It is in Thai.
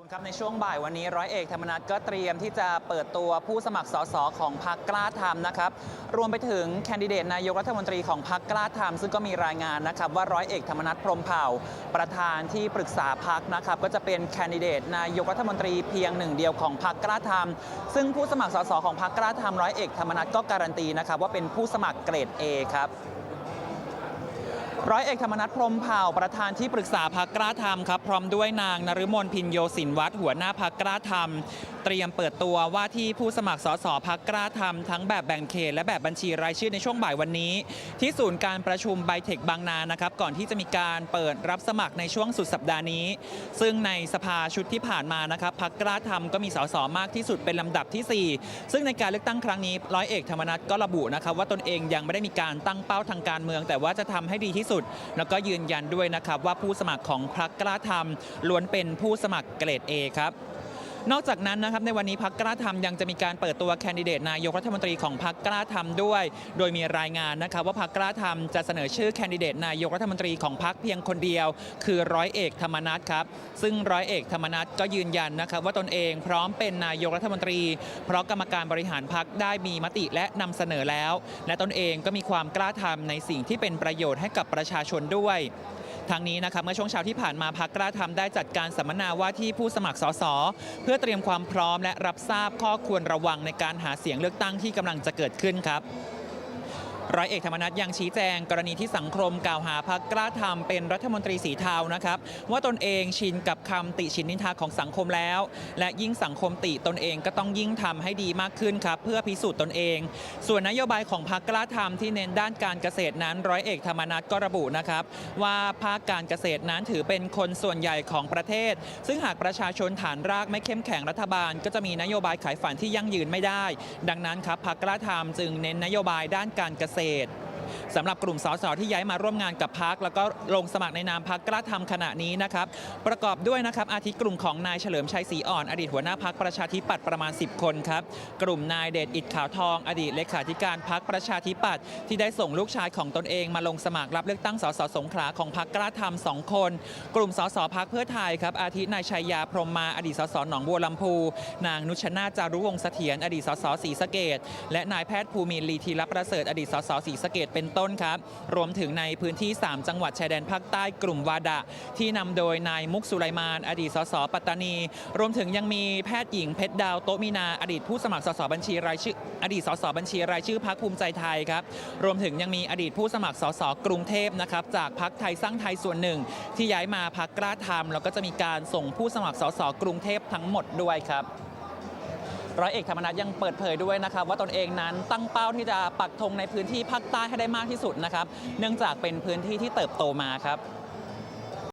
คุณครับในช่วงบ่ายวันนี้ร้อยเอกธรรมนัฐก็เตรียมที่จะเปิดตัวผู้สมัครสสของพรรคกล้าทำนะครับ รวมไปถึงแคนดิเดตนายกรัฐมนตรีของพรรคกล้าทำซึ่งก็มีรายงานนะครับว่าร้อยเอกธรรมนัฐพรมเผ่า ประธานที่ปรึกษาพรรคนะครับก็จะเป็นแคนดิเดตนายกรัฐมนตรีเพียงหนึ่งเดียวของพรรคกล้าทำซึ่งผู้สมัครสสของพรรคกล้าทำร้อยเอกธรรมนัฐก็การันตีนะครับว่าเป็นผู้สมัครเกรด A ครับ ร้อยเอกธรรมนัฐพรมเผ่าประธานที่ปรึกษาพักกล้าธรรมครับพร้อมด้วยนางนฤมลพินโยสินวัฒน์หัวหน้าพักกล้าธรรม เตรียมเปิดตัวว่าที่ผู้สมัครสสพักกล้าธรรมทั้งแบบแบ่งเขตและแบบบัญชีรายชื่อในช่วงบ่ายวันนี้ ที่ศูนย์การประชุมไบเทคบางนานะครับก่อนที่จะมีการเปิดรับสมัครในช่วงสุดสัปดาห์นี้ ซึ่งในสภาชุดที่ผ่านมานะครับพักกล้าธรรมก็มีสสมากที่สุดเป็นลำดับทีสี่ 4 ซึ่งในการเลือกตั้งครั้งนี้ร้อยเอกธรรมนัฐก็ระบุนะครับว่าตนเองยังไม่ได้มีการตั้งเป้าทางการเมือง แต่ว่าจะทำให้ดีที่สุด แล้วก็ยืนยันด้วยนะครับว่าผู้สมัครของพรรคกล้าธรรมล้วนเป็นผู้สมัครเกรด A ครับ นอกจากนั้นนะครับ ในวันนี้พักกล้าทำยังจะมีการเปิดตัวแคนดิเดตนายกรัฐมนตรีของพักกล้าทำด้วย โดยมีรายงานนะครับว่าพักกล้าทำจะเสนอชื่อแคนดิเดตนายกรัฐมนตรีของพักเพียงคนเดียว คือร้อยเอกธรรมนัฐครับ ซึ่งร้อยเอกธรรมนัฐก็ยืนยันนะครับว่าตนเองพร้อมเป็นนายกรัฐมนตรี เพราะกรรมการบริหารพักได้มีมติและนำเสนอแล้ว และตนเองก็มีความกล้าทำในสิ่งที่เป็นประโยชน์ให้กับประชาชนด้วย ทางนี้นะครับเมื่อช่วงเช้าที่ผ่านมาพักกล้าทำได้จัดการสัมมนาว่าที่ผู้สมัครสสเพื่อเตรียมความพร้อมและรับทราบข้อควรระวังในการหาเสียงเลือกตั้งที่กำลังจะเกิดขึ้นครับ ร้อยเอกธรรมนัฐยังชี้แจง กรณีที่สังคมกล่าวหาพักกล้าทำเป็นรัฐมนตรีสีเทานะครับ ว่าตนเองชินกับคำติชินนินทาของสังคมแล้ว และยิ่งสังคมติตนเองก็ต้องยิ่งทำให้ดีมากขึ้นครับเพื่อพิสูจน์ตนเอง ส่วนนโยบายของพักกล้าทำที่เน้นด้านการเกษตรนั้น ร้อยเอกธรรมนัฐก็ระบุนะครับ ว่าภาคการเกษตรนั้นถือเป็นคนส่วนใหญ่ของประเทศ ซึ่งหากประชาชนฐานรากไม่เข้มแข็งรัฐบาล ก็จะมีนโยบายขายฝันที่ยั่งยืนไม่ได้ ดังนั้นครับพักกล้าทำจึงเน้นนโยบายด้านการเกษษตร สำหรับกลุ่มสสที่ย้ายมาร่วมงานกับพักแล้วก็ลงสมัครในนามพักกล้าทำขณะนี้นะครับประกอบด้วยนะครับอาทิกลุ่มของนายเฉลิมชัยศรีอ่อน อดีตหัวหน้าพักประชาธิปัตย์ประมาณ 10 คนครับกลุ่มนายเดชอิดขาวทอง อดีตเลขาธิการพักประชาธิปัตย์ที่ได้ส่งลูกชายของตนเองมาลงสมัครรับเลือกตั้งสสสงขลาของพักกล้าทำสองคน กลุ่มสสพักเพื่อไทยครับอาทินายชัยยาพรมมาอดีตสสหนองบัวลำพู นางนุชนาจารุวงศ์เสถียรอดีตสสศรีสะเกดและนายแพทย์ภูมิลีทีรประเสริฐอดีตสสศรีสะเกดเป็นต้นครับ รวมถึงในพื้นที่ 3 จังหวัดชายแดนภาคใต้กลุ่มวาดะ ที่นำโดยนายมุกสุไลมาน อดีตสสปัตตานี รวมถึงยังมีแพทย์หญิงเพชรดาวโตมีนา อดีตผู้สมัครสสบัญชีรายชื่ออดีตสสบัญชีรายชื่อพักภูมิใจไทยครับรวมถึงยังมีอดีตผู้สมัครสสกรุงเทพนะครับจากพักไทยสร้างไทยส่วนหนึ่ง ที่ย้ายมาพักกล้าทำแล้วก็จะมีการส่งผู้สมัครสสกรุงเทพทั้งหมดด้วยครับ ร้อยเอกธรรมนัฐยังเปิดเผยด้วยนะครับว่าตนเองนั้นตั้งเป้าที่จะปักธงในพื้นที่ภาคใต้ให้ได้มากที่สุดนะครับ เนื่องจากเป็นพื้นที่ที่เติบโตมาครับ